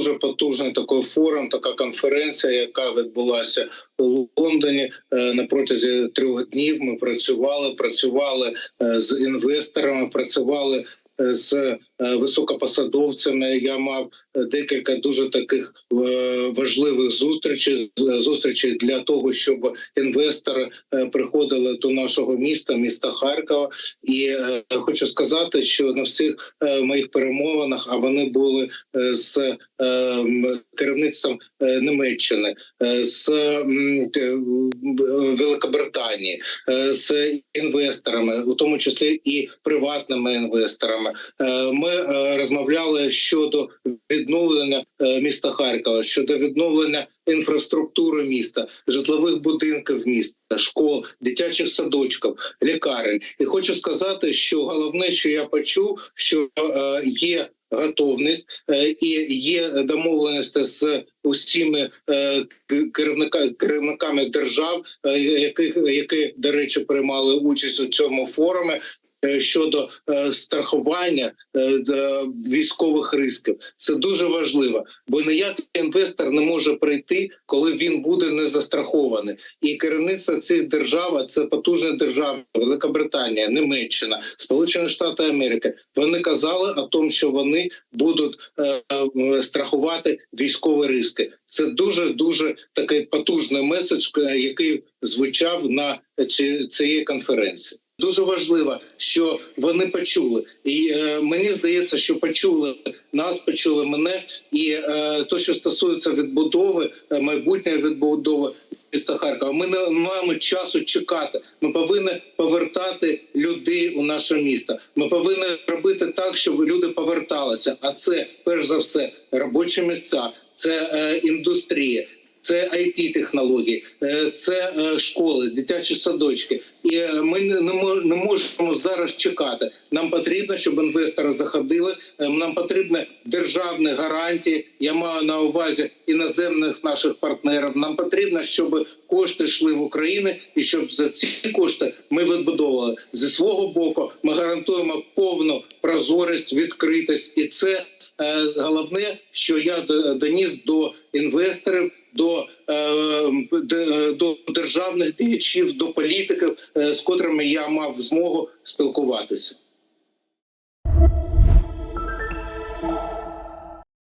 дуже потужний такий форум, така конференція, яка відбулася у Лондоні. Е, На протязі трьох днів ми працювали, працювали е, з інвесторами, працювали е, з високопосадовцями. Я мав е, декілька дуже таких е, важливих зустрічей зустрічей для того, щоб інвестори е, приходили до нашого міста, міста Харкова. І е, хочу сказати, що на всіх е, моїх перемовинах, а вони були е, з е, керівництвом е, Німеччини, е, з е, Великобританії, е, з інвесторами, у тому числі і приватними інвесторами. Е, Е, розмовляли щодо відновлення е, міста Харкова, щодо відновлення інфраструктури міста, житлових будинків міста, школ, дитячих садочків, лікарень. І хочу сказати, що головне, що я почув, що е, є. Готовність і є домовленість з керівника керівниками держав, яких які, до речі, приймали участь у цьому форумі. Е, Щодо е, страхування е, військових ризиків, це дуже важливо, бо ніякий інвестор не може прийти, коли він буде не застрахований. І керівництво цих держав це потужні держави, Великобританія, Німеччина, Сполучені Штати Америки. Вони казали о тому, що вони будуть страхувати військові риски. Це дуже дуже такий потужний меседж, який звучав на цієї конференції. Дуже важливо, що вони почули, і е, мені здається, що почули нас, почули мене, і е, то, що стосується відбудови, е, майбутньої відбудови міста Харкова, ми не маємо часу чекати. Ми повинні повертати людей у наше місто. Ми повинні робити так, щоб люди поверталися. А це перш за все робочі місця, це е, індустрія. Це it технології, е, це е, школи, дитячі садочки. І е, ми не не мо- не можемо зараз чекати. Нам потрібно, щоб інвестори заходили. е, Нам потрібні державні гарантії. Я маю на увазі іноземних наших партнерів. Нам потрібно, щоб кошти йшли в Україну, і щоб за ці кошти ми відбудовували зі свого боку. Ми гарантуємо повну прозорість, відкритість, і це е, головне, що я доніс до інвесторів, до, е, до державних діячів, до політиків, з котрими я мав змогу спілкуватися.